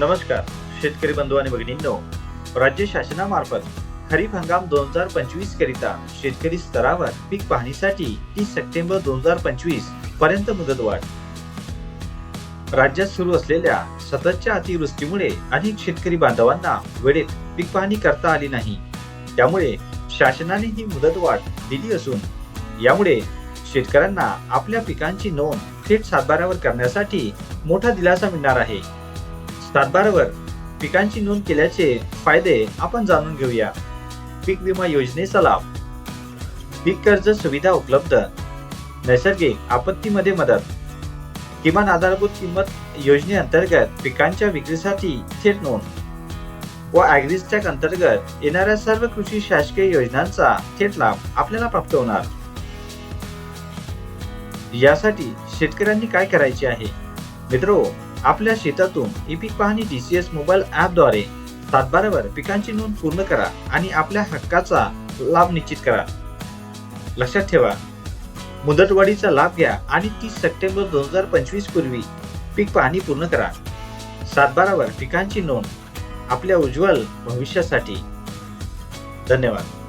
नमस्कार शेतकरी बंधू आणि भगिनींनो राज्य शासनामार्फत खरीप हंगाम दोन हजार पंचवीस करिता शेतकरी स्तरावर पीक पाहणीसाठी तीस सप्टेंबर दोन हजार पंचवीसपर्यंत मुदतवाढ. राज्यात सुरू असलेल्या सततच्या अतिवृष्टीमुळे अनेक शेतकरी बांधवांना वेळेत पीक पाहणी करता आली नाही. त्यामुळे शासनाने ही मुदतवाढ दिली असून यामुळे शेतकऱ्यांना आपल्या पिकांची नोंद थेट सातबाऱ्यावर करण्यासाठी मोठा दिलासा मिळणार आहे. सातबारावर पिकांची नोंद केल्याचे फायदे आपण जाणून घेऊया. पीक विमा योजनेचा लाभ. पीक कर्ज सुविधा उपलब्ध. नैसर्गिक आपत्तीमध्ये मदत. किमान आधारभूत किंमत योजनेअंतर्गत पिकांच्या विक्रीसाठी थेट नोंद. व ॲग्रिस्टॅक अंतर्गत येणाऱ्या सर्व कृषी शासकीय योजनांचा थेट लाभ आपल्याला प्राप्त होणार. यासाठी शेतकऱ्यांनी काय करायचे आहे? मित्रो आपल्या शेतातून ई पीक पाहणी डी सी एस मोबाईल ॲपद्वारे सातबारावर पिकांची नोंद पूर्ण करा आणि आपल्या हक्काचा लाभ निश्चित करा. लक्षात ठेवा मुदतवाढीचा लाभ घ्या आणि तीस सप्टेंबर दोन हजार पंचवीस पूर्वी पीक पाहणी पूर्ण करा. सातबारावर पिकांची नोंद आपल्या उज्ज्वल भविष्यासाठी. धन्यवाद.